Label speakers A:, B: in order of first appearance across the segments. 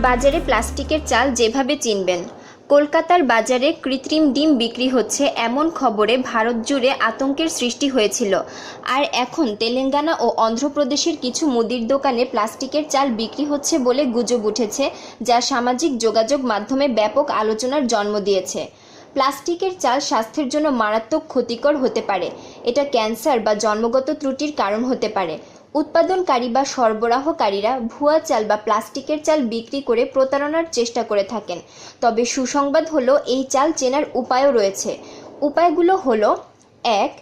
A: বাজারে প্লাস্টিকের চাল যেভাবে চিনবেন। কলকাতার বাজারে কৃত্রিম ডিম বিক্রি হচ্ছে এমন খবরে ভারত জুড়ে আতঙ্কের সৃষ্টি হয়েছিল। আর এখন তেলেঙ্গানা ও অন্ধ্রপ্রদেশের কিছু মুদির দোকানে প্লাস্টিকের চাল বিক্রি হচ্ছে বলে গুজব উঠেছে, যা সামাজিক যোগাযোগ মাধ্যমে ব্যাপক আলোচনার জন্ম দিয়েছে। প্লাস্টিকের চাল স্বাস্থ্যের জন্য মারাত্মক ক্ষতিকর হতে পারে। এটা ক্যান্সার বা জন্মগত ত্রুটির কারণ হতে পারে। উৎপাদনকারী বা সরবরাহকারীরা ভুয়া চাল বা প্লাস্টিকের চাল বিক্রি করে প্রতারণার চেষ্টা করে থাকেন। তবে সুসংবাদ হলো, এই চাল চেনার উপায়ও রয়েছে। উপায়গুলো হলো, এক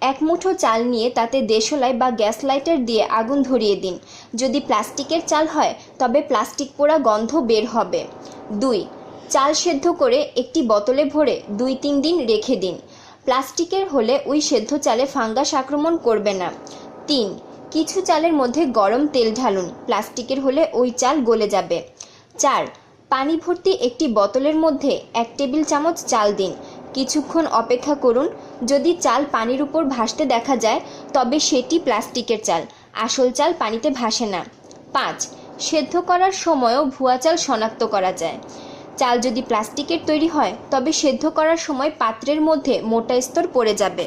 A: এক মুঠো চাল নিয়ে তাতে দেশলাই বা গ্যাস লাইটার দিয়ে আগুন ধরিয়ে দিন। যদি প্লাস্টিকের চাল হয়, তবে প্লাস্টিক পোড়া গন্ধ বের হবে। দুই, চাল সেদ্ধ করে একটি বোতলে ভরে দুই তিন দিন রেখে দিন। প্লাস্টিকের হলে ওই সেদ্ধ চালে ফাঙ্গাস আক্রমণ করবে না। তিন কিছু চালের মধ্যে গরম তেল ঢালুন, প্লাস্টিকের হলে ওই চাল গলে যাবে। চার, পানি ভর্তি একটি বোতলের মধ্যে এক টেবিল চামচ চাল দিন। কিছুক্ষণ অপেক্ষা করুন, যদি চাল পানির উপর ভাসতে দেখা যায়, তবে সেটি প্লাস্টিকের চাল, আসল চাল পানিতে ভাসে না। পাঁচ, সেদ্ধ করার সময়ও ভুয়া চাল শনাক্ত করা যায়। চাল যদি প্লাস্টিকের তৈরি হয়, তবে সেদ্ধ করার সময় পাত্রের মধ্যে মোটা স্তর পড়ে যাবে।